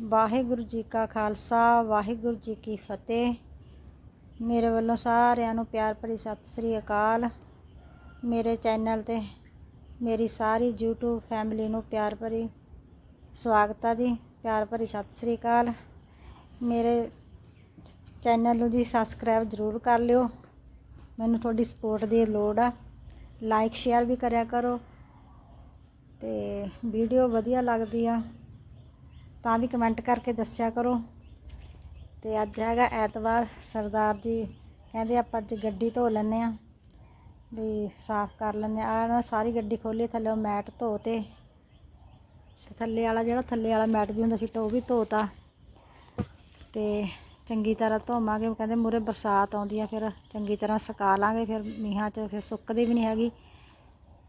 ਵਾਹਿਗੁਰੂ ਜੀ ਕਾ ਖਾਲਸਾ, ਵਾਹਿਗੁਰੂ ਜੀ ਕੀ ਫਤਿਹ। ਮੇਰੇ ਵੱਲੋਂ ਸਾਰਿਆਂ ਨੂੰ ਪਿਆਰ ਭਰੀ ਸਤਿ ਸ੍ਰੀ ਅਕਾਲ। ਮੇਰੇ ਚੈਨਲ ਤੇ ਮੇਰੀ ਸਾਰੀ YouTube ਫੈਮਿਲੀ ਨੂੰ ਪਿਆਰ ਭਰੀ ਸਵਾਗਤ ਆ ਜੀ, ਪਿਆਰ ਭਰੀ ਸਤਿ ਸ੍ਰੀ ਅਕਾਲ। ਮੇਰੇ ਚੈਨਲ ਨੂੰ ਜੀ ਸਬਸਕ੍ਰਾਈਬ ਜ਼ਰੂਰ ਕਰ ਲਿਓ। ਮੈਨੂੰ ਤੁਹਾਡੀ ਸਪੋਰਟ ਦੀ ਲੋੜ ਆ। ਲਾਈਕ ਸ਼ੇਅਰ ਵੀ ਕਰਿਆ ਕਰੋ। ਤੇ ਵੀਡੀਓ ਵਧੀਆ ਲੱਗਦੀ ਆ। ਤਾਂ ਵੀ ਕਮੈਂਟ ਕਰਕੇ ਦੱਸਿਆ ਕਰੋ। ਤੇ ਅੱਜ ਹੈਗਾ ਐਤਵਾਰ, ਸਰਦਾਰ ਜੀ ਕਹਿੰਦੇ ਆਪਾਂ ਅੱਜ ਗੱਡੀ ਧੋ ਲੈਂਦੇ ਆ ਵੀ ਸਾਫ਼ ਕਰ ਲੈਂਦੇ ਆ ਨਾ ਸਾਰੀ ਗੱਡੀ ਖੋਲੀ ਥੱਲੇ ਮੈਟ ਧੋਤੇ। ਤੇ ਥੱਲੇ ਵਾਲਾ ਜਿਹੜਾ ਥੱਲੇ ਵਾਲਾ ਮੈਟ ਵੀ ਹੁੰਦਾ ਸੀ ਤਾਂ ਉਹ ਵੀ ਧੋਤਾ। ਤੇ ਚੰਗੀ ਤਰ੍ਹਾਂ ਧੋਵਾਂਗੇ। ਕਹਿੰਦੇ ਮੂਰੇ ਬਰਸਾਤ ਆਉਂਦੀ ਆ, ਫਿਰ ਚੰਗੀ ਤਰ੍ਹਾਂ ਸੁਕਾ ਲਾਂਗੇ। ਫਿਰ ਮੀਂਹਾਂ 'ਚ ਫਿਰ ਸੁੱਕਦੀ ਵੀ ਨਹੀਂ ਹੈਗੀ।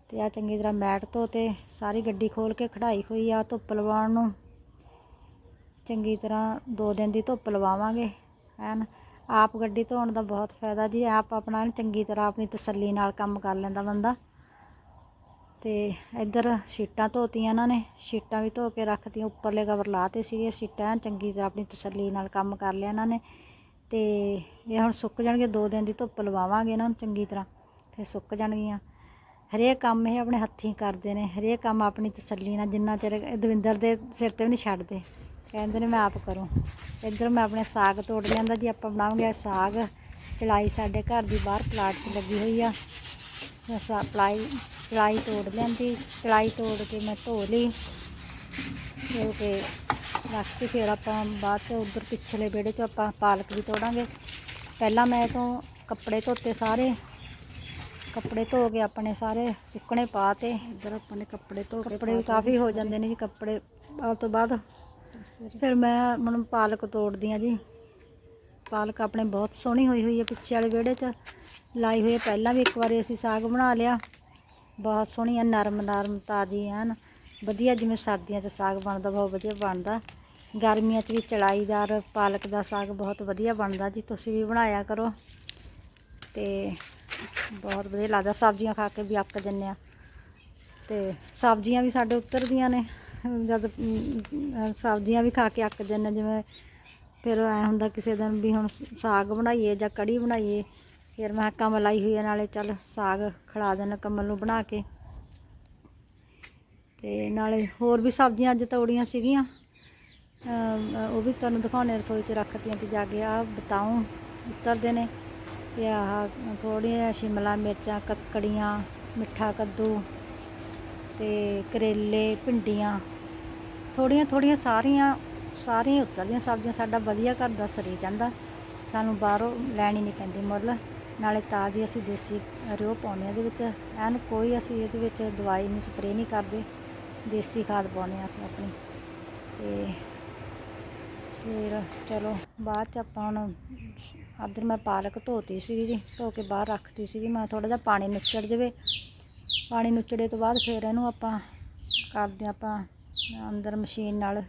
ਤੇ ਆ ਚੰਗੀ ਤਰ੍ਹਾਂ ਮੈਟ ਧੋਤੇ। ਸਾਰੀ ਗੱਡੀ ਖੋਲ ਕੇ ਖੜਾਈ ਹੋਈ ਆ ਧੁੱਪ ਲਵਾਉਣ ਨੂੰ। ਚੰਗੀ ਤਰ੍ਹਾਂ ਦੋ ਦਿਨ ਦੀ ਧੁੱਪ ਲਵਾਵਾਂਗੇ ਐਨ ਆਪ ਗੱਡੀ ਧੋਣ ਦਾ ਬਹੁਤ ਫਾਇਦਾ ਜੀ, ਆਪ ਆਪਣਾ ਚੰਗੀ ਤਰ੍ਹਾਂ ਆਪਣੀ ਤਸੱਲੀ ਨਾਲ ਕੰਮ ਕਰ ਲੈਂਦਾ ਬੰਦਾ। ਤੇ ਇੱਧਰ ਸ਼ੀਟਾਂ ਧੋਤੀਆਂ ਇਹਨਾਂ ਨੇ, ਸ਼ੀਟਾਂ ਵੀ ਧੋ ਕੇ ਰੱਖਤੀਆਂ, ਉੱਪਰਲੇ ਕਵਰ ਲਾਤੇ ਸੀਗੇ ਸ਼ੀਟਾਂ ਐਨ ਚੰਗੀ ਤਰ੍ਹਾਂ ਆਪਣੀ ਤਸੱਲੀ ਨਾਲ ਕੰਮ ਕਰ ਲਿਆ ਇਹਨਾਂ ਨੇ। ਤੇ ਇਹ ਹੁਣ ਸੁੱਕ ਜਾਣਗੇ, ਦੋ ਦਿਨ ਦੀ ਧੁੱਪ ਲਵਾਵਾਂਗੇ ਇਹਨਾਂ ਨੂੰ ਚੰਗੀ ਤਰ੍ਹਾਂ, ਫਿਰ ਸੁੱਕ ਜਾਣਗੀਆਂ। ਹਰੇਕ ਕੰਮ ਇਹ ਆਪਣੇ ਹੱਥੀਂ ਕਰਦੇ ਨੇ, ਹਰੇਕ ਕੰਮ ਆਪਣੀ ਤਸੱਲੀ ਨਾਲ, ਜਿੰਨਾ ਚਿਰ ਦਵਿੰਦਰ ਦੇ ਸਿਰ ਤੇ ਵੀ ਨਹੀਂ ਛੱਡਦੇ। ਕਹਿੰਦੇ ਨੇ ਮੈਂ ਆਪ ਕਰੂੰ। ਇੱਧਰ ਮੈਂ ਆਪਣੇ ਸਾਗ ਤੋੜ ਲਿਆਂਦਾ ਜੀ, ਆਪਾਂ ਬਣਾਉਂਗੇ ਸਾਗ। ਚਲਾਈ ਸਾਡੇ ਘਰ ਦੀ ਬਾਹਰ ਪਲਾਟ 'ਚ ਲੱਗੀ ਹੋਈ ਆ। ਮੈਂ ਸਾ ਪਲਾਈ, ਚਲਾਈ ਤੋੜ ਲਿਆਂਦੀ। ਚਲਾਈ ਤੋੜ ਕੇ ਮੈਂ ਧੋ ਲਈ। ਧੋ ਕੇ ਰੱਖ ਕੇ ਫਿਰ ਆਪਾਂ ਬਾਅਦ 'ਚ ਉਧਰ ਪਿਛਲੇ ਵਿਹੜੇ 'ਚ ਆਪਾਂ ਪਾਲਕ ਵੀ ਤੋੜਾਂਗੇ। ਪਹਿਲਾਂ ਮੈਂ ਇਹ ਤੋਂ ਕੱਪੜੇ ਧੋਤੇ ਸਾਰੇ। ਕੱਪੜੇ ਧੋ ਕੇ ਆਪਣੇ ਸਾਰੇ ਸੁੱਕਣੇ ਪਾ ਤੇ ਇੱਧਰ ਆਪਾਂ ਨੇ ਕੱਪੜੇ ਧੋ ਕੇ, ਕੱਪੜੇ ਵੀ ਕਾਫੀ ਹੋ ਜਾਂਦੇ ਨੇ ਜੀ, ਕੱਪੜੇ। ਪਾਉਣ ਤੋਂ ਬਾਅਦ ਫਿਰ ਮੈਂ ਹੁਣ ਪਾਲਕ ਤੋੜਦੀ ਆ ਜੀ। ਪਾਲਕ ਆਪਣੇ ਬਹੁਤ ਸੋਹਣੀ ਹੋਈ ਹੋਈ ਹੈ ਪਿੱਛੇ ਵਾਲੇ ਵਿਹੜੇ 'ਚ। ਲਾਈ ਹੋਈ ਹੈ। ਪਹਿਲਾਂ ਵੀ ਇੱਕ ਵਾਰੀ ਅਸੀਂ ਸਾਗ ਬਣਾ ਲਿਆ। ਬਹੁਤ ਸੋਹਣੀ ਹੈ, ਨਰਮ ਨਰਮ, ਤਾਜ਼ੀ ਐਨ। ਵਧੀਆ ਜਿਵੇਂ ਸਰਦੀਆਂ 'ਚ ਸਾਗ ਬਣਦਾ, ਬਹੁਤ ਵਧੀਆ ਬਣਦਾ। ਗਰਮੀਆਂ 'ਚ ਵੀ ਚੜਾਈਦਾਰ ਪਾਲਕ ਦਾ ਸਾਗ ਬਹੁਤ ਵਧੀਆ ਬਣਦਾ ਜੀ। ਤੁਸੀਂ ਵੀ ਬਣਾਇਆ ਕਰੋ। ਤੇ ਬਹੁਤ ਵਧੀਆ ਲੱਗਦਾ। ਸਬਜ਼ੀਆਂ ਖਾ ਕੇ ਵੀ ਅੱਕ ਜੰਨੇ ਆ। ਤੇ ਸਬਜ਼ੀਆਂ ਵੀ ਸਾਡੇ ਉਤਰਦੀਆਂ ਨੇ। ਜਦ ਸਬਜ਼ੀਆਂ ਵੀ ਖਾ ਕੇ ਅੱਕ ਜੰਨੇ ਜਿਵੇਂ ਫਿਰ ਐ ਹੁੰਦਾ ਕਿਸੇ ਦਿਨ ਵੀ ਹੁਣ ਸਾਗ ਬਣਾਈਏ ਜਾਂ ਕੜੀ ਬਣਾਈਏ, ਫਿਰ ਮੈਂ ਕਿਹਾ ਕਮਲ ਆਈ ਹੋਈ ਹੈ ਨਾਲੇ ਚੱਲ ਸਾਗ ਖੜਾ ਦੇਣਾ ਕਮਲ ਨੂੰ ਬਣਾ ਕੇ। ਤੇ ਨਾਲੇ ਹੋਰ ਵੀ ਸਬਜ਼ੀਆਂ ਅੱਜ ਤੋੜੀਆਂ ਸੀਗੀਆਂ। ਉਹ ਵੀ ਤੁਹਾਨੂੰ ਦਿਖਾਉਣੇ ਰਸੋਈ 'ਚ ਰੱਖਤੀਆਂ ਤੇ ਜਾ ਕੇ ਆ ਬਤਾਉ ਉਤਰਦੇ ਨੇ। ਤੇ ਆਹ ਥੋੜ੍ਹੀਆਂ ਸ਼ਿਮਲਾ ਮਿਰਚਾਂ, ਕੱਕੜੀਆਂ, ਮਿੱਠਾ ਕੱਦੂ। ਤੇ ਕਰੇਲੇ, ਭਿੰਡੀਆਂ ਥੋੜੀਆਂ ਥੋੜੀਆਂ ਸਾਰੀਆਂ ਸਾਰੀਆਂ ਉਤਰਦੀਆਂ ਸਬਜ਼ੀਆਂ ਸਾਡਾ ਵਧੀਆ ਘਰ ਦਾ ਸਰੀ ਜਾਂਦਾ। ਸਾਨੂੰ ਬਾਹਰੋਂ ਲੈਣੀ ਨਹੀਂ ਪੈਂਦੀ ਮੁੱਲ। ਨਾਲੇ ਤਾਜ਼ੀ ਅਸੀਂ ਦੇਸੀ ਰਿਓ ਪਾਉਂਦੇ ਹਾਂ ਇਹਦੇ ਵਿੱਚ। ਐਨ ਕੋਈ ਅਸੀਂ ਇਹਦੇ ਵਿੱਚ ਦਵਾਈ ਨਹੀਂ, ਸਪਰੇਅ ਨਹੀਂ ਕਰਦੇ। ਦੇਸੀ ਖਾਦ ਪਾਉਂਦੇ ਹਾਂ ਅਸੀਂ ਆਪਣੀ। ਤੇ ਫਿਰ ਚਲੋ, ਬਾਅਦ ਚ ਆਪਾਂ ਹੁਣ ਅੱਧਰ ਮੈਂ ਪਾਲਕ ਧੋਤੀ ਸੀ ਜੀ, ਧੋ ਕੇ ਬਾਹਰ ਰੱਖਤੀ ਸੀ ਜੀ ਮੈਂ ਥੋੜਾ ਜਿਹਾ ਪਾਣੀ ਨੁੱਚੜ ਜਵੇ ਪਾਣੀ ਨੁੱਚੜੇ ਤੋਂ ਬਾਅਦ ਫਿਰ ਇਹਨੂੰ ਆਪਾਂ ਕਰਦੇ ਹਾਂ ਆਪਾਂ ਅੰਦਰ ਮਸ਼ੀਨ ਨਾਲ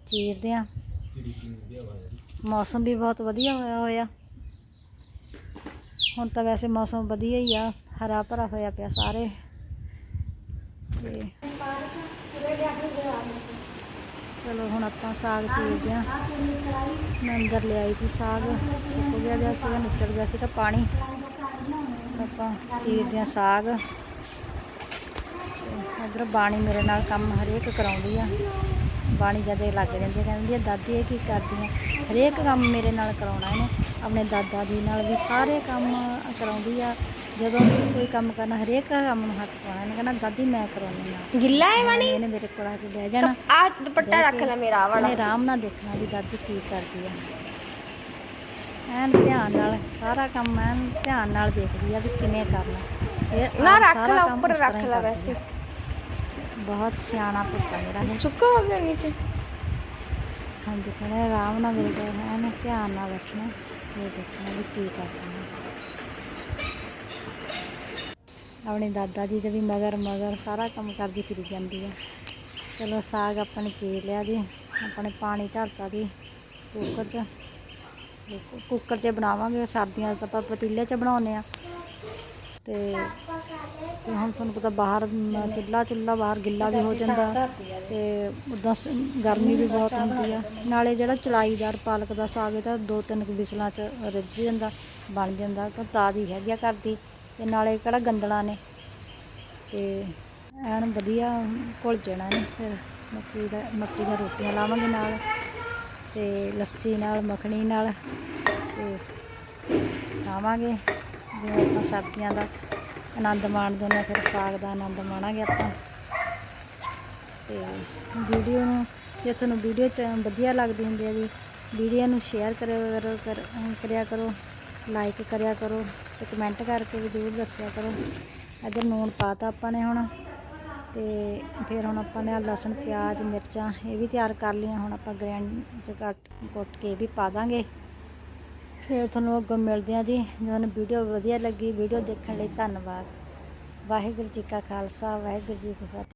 ਚੀਰਦੇ ਹਾਂ। ਮੌਸਮ ਵੀ ਬਹੁਤ ਵਧੀਆ ਹੋਇਆ ਹੋਇਆ। ਹੁਣ ਤਾਂ ਵੈਸੇ ਮੌਸਮ ਵਧੀਆ ਹੀ ਆ, ਹਰਾ ਭਰਾ ਹੋਇਆ ਪਿਆ ਸਾਰੇ। ਤੇ ਚਲੋ ਹੁਣ ਆਪਾਂ ਸਾਗ ਚੀਰਦੇ ਹਾਂ। ਮੈਂ ਅੰਦਰ ਲਿਆਈ ਸੀ ਸਾਗ, ਸੁੱਕ ਗਿਆ ਜਿਹਾ ਸੀਗਾ, ਨਿਕਲ ਗਿਆ ਸੀ ਤਾਂ ਪਾਣੀ। ਆਪਾਂ ਚੀਰਦੇ ਹਾਂ ਸਾਗ। ਤੇ ਇੱਧਰ ਬਾਣੀ ਮੇਰੇ ਨਾਲ ਕੰਮ ਹਰੇਕ ਕਰਾਉਂਦੀ ਆ। ਬਾਣੀ ਜਦੇ ਲੱਗ ਜਾਂਦੀ ਕਹਿੰਦੀ ਆ ਦਾਦੀ ਇਹ ਕੀ ਕਰਦੀ ਆ? ਹਰੇਕ ਕੰਮ ਮੇਰੇ ਨਾਲ ਕਰਾਉਣਾ ਇਹਨੇ। ਆਪਣੇ ਦਾਦਾ ਜੀ ਨਾਲ ਵੀ ਸਾਰੇ ਕੰਮ ਕਰਾਉਂਦੀ ਆ। ਜਦੋਂ ਵੀ ਕੋਈ ਕੰਮ ਕਰਨਾ ਹਰੇਕ ਕੰਮ ਨੂੰ ਹੱਥ ਪਾਉਣਾ। ਇਹਨੇ ਕਹਿਣਾ ਦਾਦੀ ਮੈਂ ਕਰਾਉਣੀ ਆ। ਗਿੱਲਾ ਹੈ ਵਾਣੀ ਇਹਨੇ ਮੇਰੇ ਕੋਲ ਆ ਕੇ ਬਹਿ ਜਾਣਾ। ਆ ਦੁਪੱਟਾ ਰੱਖ ਲੈ ਮੇਰਾ ਵਾਲਾ। ਇਹਨੇ ਆਰਾਮ ਨਾਲ ਦੇਖਣਾ ਵੀ ਦਾਦੀ ਕੀ ਕਰਦੀ ਆ। ਐਨ ਧਿਆਨ ਨਾਲ ਸਾਰਾ ਕੰਮ ਐਨ ਧਿਆਨ ਨਾਲ ਦੇਖਦੀ ਆ ਵੀ ਕਿਵੇਂ ਕਰਨਾ। ਨਾ ਰੱਖ ਲੈ ਉੱਪਰ ਰੱਖ ਲੈ ਵੈਸੇ। ਬਹੁਤ ਸਿਆਣਾ ਪੁੱਤ ਮੇਰਾ। ਇਹ ਸੁੱਕਾ ਹੋ ਗਿਆ ਨੀਚੇ? ਹੁਣ ਦੇਖਣਾ ਆਰਾਮ ਨਾਲ ਮੇਰੇ ਕੋਲ ਐਨ ਧਿਆਨ ਨਾਲ ਬੈਠਣਾ। ਇਹ ਦੇਖਣਾ ਵੀ ਕੀ ਕਰਦੀ ਆ ਆਪਣੇ ਦਾਦਾ ਜੀ ਦੇ ਵੀ ਮਗਰ ਮਗਰ ਸਾਰਾ ਕੰਮ ਕਰਦੀ ਫਿਰੀ ਜਾਂਦੀ ਆ। ਚਲੋ ਸਾਗ ਆਪਾਂ ਨੇ ਚੀਰ ਲਿਆ ਜੀ ਆਪਣੇ ਪਾਣੀ ਧਰਤਾ ਜੀ ਕੁੱਕਰ 'ਚ। ਕੁੱਕਰ 'ਚ ਬਣਾਵਾਂਗੇ ਸਰਦੀਆਂ 'ਚ ਆਪਾਂ ਪਤੀਲੇ 'ਚ ਬਣਾਉਂਦੇ ਆ ਤੇ ਤੇ ਹੁਣ ਤੁਹਾਨੂੰ ਪਤਾ ਬਾਹਰ ਮ, ਚੁੱਲ੍ਹਾ ਚੁੱਲ੍ਹਾ ਬਾਹਰ ਗਿੱਲਾ ਵੀ ਹੋ ਜਾਂਦਾ ਤੇ ਉਦਾਂ ਸ- ਗਰਮੀ ਵੀ ਬਹੁਤ ਹੁੰਦੀ ਆ। ਨਾਲੇ ਜਿਹੜਾ ਚਲਾਈਦਾਰ ਪਾਲਕ ਦਾ ਸਾਗ ਇਹ ਤਾਂ ਦੋ ਤਿੰਨ ਕੁ ਵਿਸਲਾਂ ਚ ਰਿੱਝ ਜਾਂਦਾ ਬਣ ਜਾਂਦਾ ਕਿ ਤਾਜ਼ੀ ਹੈਗੀ ਆ ਘਰ ਦੀ। ਤੇ ਨਾਲੇ ਕਿਹੜਾ ਗੰਦਲਾਂ ਨੇ। ਤੇ ਐਨ ਵਧੀਆ ਘੁਲ ਜਾਣਾ ਨੇ ਫਿਰ ਮੱਕੀ ਦਾ ਮੱਕੀ ਦੀਆਂ ਰੋਟੀਆਂ ਲਾਵਾਂਗੇ ਨਾਲ ਤੇ ਲੱਸੀ ਨਾਲ ਮੱਖਣੀ ਨਾਲ ਤੇ ਖਾਵਾਂਗੇ ਜਿਵੇਂ ਆਪਾਂ ਸਬਜ਼ੀਆਂ ਦਾ। ਆਨੰਦ ਮਾਣਦੇ ਨੇ ਫਿਰ ਸਾਗ ਦਾ ਆਨੰਦ ਮਾਣਾਂਗੇ ਆਪਾਂ। ਤੇ ਵੀਡੀਓ ਨੂੰ, ਜੇ ਤੁਹਾਨੂੰ ਵੀਡੀਓ ਚ ਵਧੀਆ ਲੱਗਦੀ ਹੁੰਦੀ ਹੈ ਜੀ ਵੀਡੀਓ ਨੂੰ ਸ਼ੇਅਰ ਕਰਿਆ ਕਰੋ ਕਰ- ਕਰਿਆ ਕਰੋ ਲਾਈਕ ਕਰਿਆ ਕਰੋ ਤੇ ਕਮੈਂਟ ਕਰਕੇ ਵੀ ਜ਼ਰੂਰ ਦੱਸਿਆ ਕਰੋ। ਇੱਧਰ ਨੂਣ ਪਾਤਾ ਆਪਾਂ ਨੇ ਹੁਣ, ਤੇ ਫਿਰ ਹੁਣ ਆਪਾਂ ਨੇ ਲਸਣ, ਪਿਆਜ਼, ਮਿਰਚਾਂ ਇਹ ਵੀ ਤਿਆਰ ਕਰ ਲਈਆਂ, ਹੁਣ ਆਪਾਂ ਗ੍ਰੈਂਡ ਚ ਕੱਟ ਕੁੱਟ ਕੇ ਇਹ ਵੀ ਪਾ ਦਾਂਗੇ। ਫਿਰ ਤੁਹਾਨੂੰ ਅੱਗੋਂ ਮਿਲਦੇ ਹਾਂ ਜੀ। ਜੇ ਤੁਹਾਨੂੰ ਵੀਡੀਓ ਵਧੀਆ ਲੱਗੀ, ਵੀਡੀਓ ਦੇਖਣ ਲਈ ਧੰਨਵਾਦ। ਵਾਹਿਗੁਰੂ ਜੀ ਕਾ ਖਾਲਸਾ, ਵਾਹਿਗੁਰੂ ਜੀ ਕੀ ਫਤਿਹ।